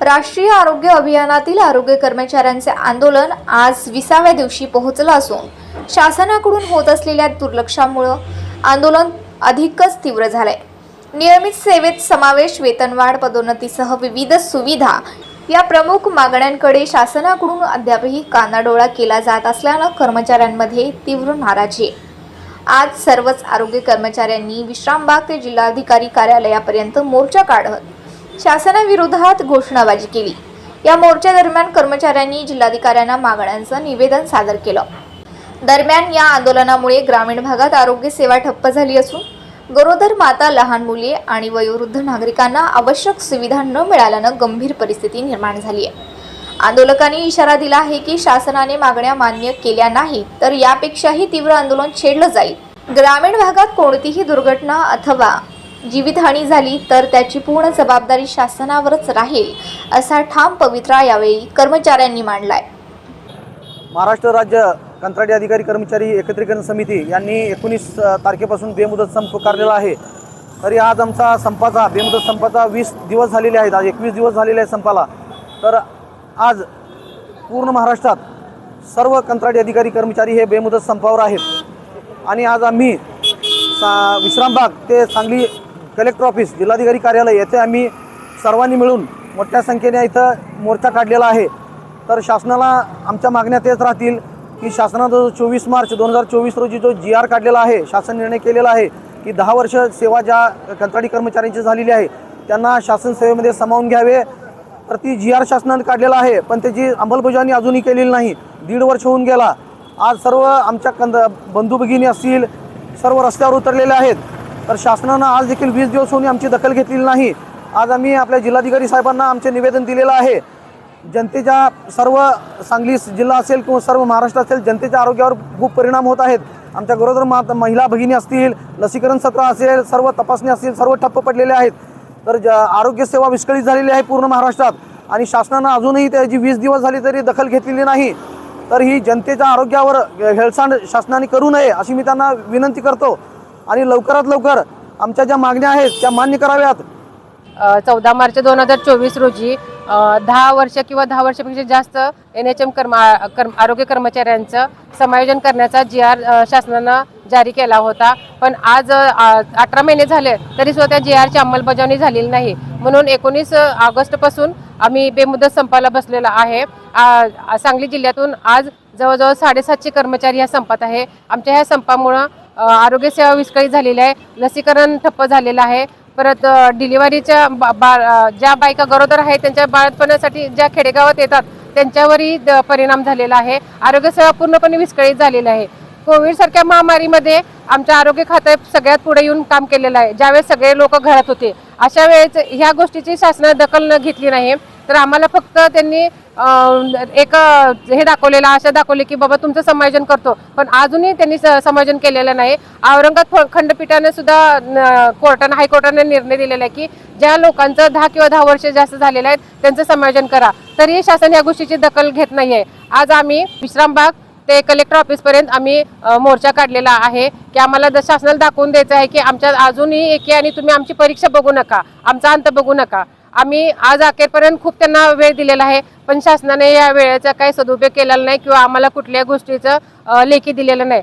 राष्ट्रीय आरोग्य अभियानातील आरोग्य कर्मचाऱ्यांचे आंदोलन आज विसाव्या दिवशी पोहोचलं असून शासनाकडून होत असलेल्या दुर्लक्षामुळं आंदोलन अधिकच तीव्र झालंय. नियमित सेवेत समावेश वेतनवाढ पदोन्नतीसह विविध सुविधा या प्रमुख मागण्यांकडे शासनाकडून अद्यापही कानाडोळा केला जात असल्यानं कर्मचाऱ्यांमध्ये तीव्र नाराजी आहे. आज सर्वच आरोग्य कर्मचाऱ्यांनी विश्रामबाग ते जिल्हाधिकारी कार्यालयापर्यंत मोर्चा काढत शासनाविरोधात घोषणाबाजी केली. या मोर्चा दरम्यान कर्मचाऱ्यांनी जिल्हाधिकाऱ्यांना मागण्यांचं निवेदन सादर केलं. दरम्यान या आंदोलनामुळे ग्रामीण भागात आरोग्य सेवा ठप्प झाली असून गरोदर माता लहान मुले आणि वयोवृद्ध नागरिकांना आवश्यक सुविधा न मिळाल्यानं गंभीर परिस्थिती निर्माण झाली आहे. आंदोलकांनी इशारा दिला आहे की शासनाने मागण्या मान्य केल्या नाही तर यापेक्षाही तीव्र आंदोलन छेडलं जाईल. ग्रामीण भागात कोणतीही दुर्घटना अथवा जीवितहानी झाली तर त्याची पूर्ण जबाबदारी शासनावरच राहील असा ठाम पवित्रा यावेळी कर्मचाऱ्यांनी मांडलाय. महाराष्ट्र राज्य कंत्राटी अधिकारी कर्मचारी एकत्रीकरण समिती यांनी एकोणीस तारखेपासून बेमुदत संप पुकारलेला आहे. तरी आज आमचा संपाचा बेमुदत संपाचा वीस दिवस झालेले आहेत. आज एकवीस दिवस झालेले आहेत संपाला. तर आज पूर्ण महाराष्ट्रात सर्व कंत्राटी अधिकारी कर्मचारी हे बेमुदत संपावर आहेत. आणि आज आम्ही सा विश्रामबाग ते सांगली कलेक्टर ऑफिस जिल्हाधिकारी कार्यालय येथे आम्ही सर्वांनी मिळून मोठ्या संख्येने इथं मोर्चा काढलेला आहे. तर शासनाला आमच्या मागण्या तेच राहतील की शासनानं जो चोवीस मार्च दोन हजार चोवीस रोजी जो जी आर काढलेला आहे शासन निर्णय केलेला आहे की दहा वर्ष सेवा ज्या कंत्राटी कर्मचाऱ्यांची झालेली आहे त्यांना शासन सेवेमध्ये सामावून घ्यावे. तर ती जी आर शासनाने काढलेला आहे पण त्याची अंमलबजावणी अजूनही केलेली नाही. दीड वर्ष होऊन गेला. आज सर्व आमच्या कंद बंधू भगिनी असतील सर्व रस्त्यावर उतरलेले आहेत. तर शासनानं आज देखील वीस दिवस होऊन आमची दखल घेतलेली नाही. आज आम्ही आपल्या जिल्हाधिकारी साहेबांना आमचे निवेदन दिलेलं आहे. जनतेच्या सर्व सांगली जिल्हा असेल किंवा सर्व महाराष्ट्र असेल जनतेच्या आरोग्यावर खूप परिणाम होत आहेत. आमच्या गरोदर मात महिला भगिनी असतील लसीकरण सत्र असेल सर्व तपासणी असतील सर्व ठप्प पडलेले आहेत. तर ज आरोग्यसेवा विस्कळीत झालेली आहे पूर्ण महाराष्ट्रात. आणि शासनानं अजूनही त्याची वीस दिवस झाली तरी दखल घेतलेली नाही. तर ही जनतेच्या आरोग्यावर हेळसांड शासनाने करू नये अशी मी त्यांना विनंती करतो. आणि लवकरात लवकर आमच्या ज्या मागण्या आहेत त्या मान्य कराव्यात. चौदा मार्च दोन हजार चोवीस रोजी दहा वर्ष किंवा दहा वर्षापेक्षा जास्त एन एच एम कर्म कर्म आरोग्य कर्मचाऱ्यांचं समायोजन करण्याचा जी आर शासनानं जारी केला होता. पण आज अठरा महिने झाले तरी सुद्धा त्या जी आरची अंमलबजावणी झालेली नाही. म्हणून एकोणीस ऑगस्टपासून आम्ही बेमुदत संपाला बसलेला आहे. सांगली जिल्ह्यातून आज जवळजवळ साडेसातशे कर्मचारी ह्या संपात आहे. आमच्या ह्या संपामुळं आरोग्यसेवा विस्कळीत झालेली आहे लसीकरण ठप्प झालेलं आहे. परत डिलिव्हरीच्या बा बा- ज्या बायका गरोदर आहेत त्यांच्या बाळपणासाठी ज्या खेडेगावात येतात त्यांच्यावरही द- परिणाम झालेला आहे. आरोग्यसेवा पूर्णपणे विस्कळीत झालेली आहे. कोविडसारख्या महामारीमध्ये आमच्या आरोग्य खातं सगळ्यात पुढे येऊन काम केलेलं आहे. ज्यावेळेस सगळे लोक घरात होते अशा वेळेस ह्या गोष्टीची शासनाने दखल न घेतली नाही. तर आम्हाला फक्त त्यांनी एक हे दाखवलेलं आशा दाखवली की बाबा तुमचं समायोजन करतो. पण अजूनही त्यांनी स- समायोजन केलेलं नाही. औरंगाबाद फ- खंडपीठाने सुद्धा न- कोर्टानं हायकोर्टाने निर्णय दिलेला आहे की ज्या लोकांचं दहा किंवा दहा वर्ष जास्त झालेलं आहे त्यांचं समायोजन करा. तरीही शासन या गोष्टीची दखल घेत नाहीये. आज आम्ही विश्रामबाग ते कलेक्टर ऑफिसपर्यंत आम्ही मोर्चा काढलेला आहे की आम्हाला द- शासनाला दाखवून द्यायचं आहे की आमच्या अजूनही एके आणि तुम्ही आमची परीक्षा बघू नका. आमचा अंत बघू नका. आम्ही आज अखेरपर्यंत खूप त्यांना वेळ दिलेला आहे पण शासनाने या वेळेचा काही सदुपयोग केलेला नाही किंवा आम्हाला कुठल्याही गोष्टीचं लेखी दिलेलं नाही.